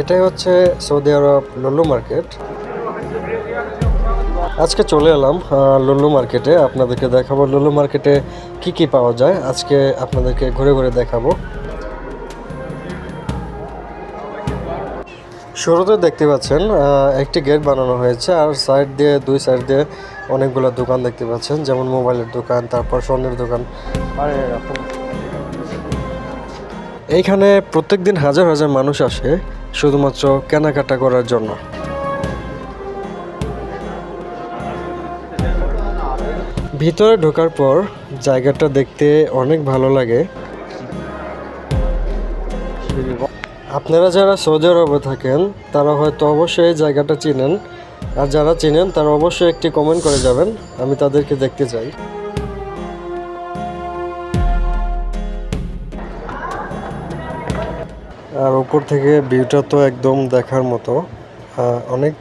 এটাই হচ্ছে সৌদি আরব লুল্লু মার্কেট। আজকে চলে এলাম লুল্লু মার্কেটে। আপনাদেরকে দেখাবো লুল্লু মার্কেটে কি কি পাওয়া যায়। আজকে আপনাদেরকে ঘুরে ঘুরে দেখাবো। শুরুতে দেখতে পাচ্ছেন একটি গেট বানানো হয়েছে, আর সাইড দিয়ে, দুই সাইড দিয়ে অনেকগুলো দোকান দেখতে পাচ্ছেন, যেমন মোবাইলের দোকান, তারপর স্বর্ণের দোকান। আর এরকম প্রত্যেক দিন হাজার হাজার মানুষ আসে শুধুমাত্র কেনাকাটা করার জন্য। ভিতরে ঢোকার পর জায়গাটা দেখতে অনেক ভালো লাগে। আপনারা যারা সৌদি আরবে থাকেন, তারা হয়তো অবশ্যই এই জায়গাটা চিনেন। আর যারা চিনেন, তারা অবশ্যই একটি কমেন্ট করে যাবেন। আমি তাদেরকে দেখতে চাই। আর ওপর থেকে ভিউটা তো একদম দেখার মতো অনেক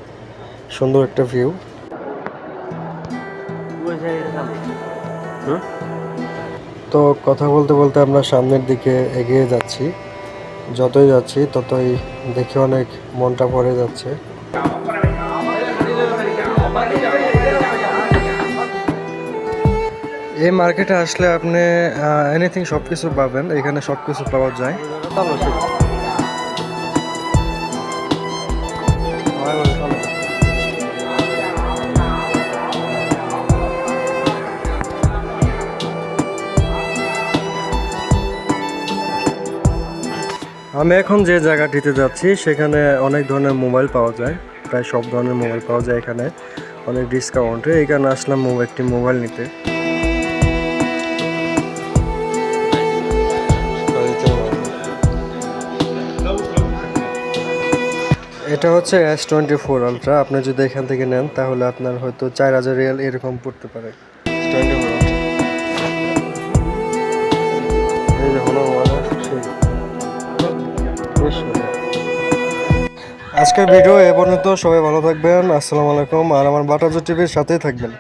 সুন্দর একটা ভিউ তো কথা বলতে বলতে আমরা সামনের দিকে এগিয়ে যাচ্ছি। যতই যাচ্ছি, ততই দেখে অনেক মনটা ভরে যাচ্ছে। এই মার্কেটে আসলে আপনি এনিথিং সব কিছু পাবেন, এখানে সব কিছু পাওয়া যায়। আমি এখন যে জায়গাটিতে যাচ্ছি, সেখানে অনেক ধরনের মোবাইল পাওয়া যায়। প্রায় সব ধরনের মোবাইল পাওয়া যায় এখানে। অনেক ডিসকাউন্টে এখানে আসলাম একটি মোবাইল নিতে। এটা হচ্ছে এস টোয়েন্টি ফোর আলট্রা আপনি যদি এখান থেকে নেন, তাহলে আপনার হয়তো চার হাজার রিয়াল এরকম পড়তে পারে। আজকের ভিডিও এ পর্যন্ত। সবাই ভালো থাকবেন। আসসালামু আলাইকুম। আর আমার বাটাজো টিভির সাথেই থাকবেন।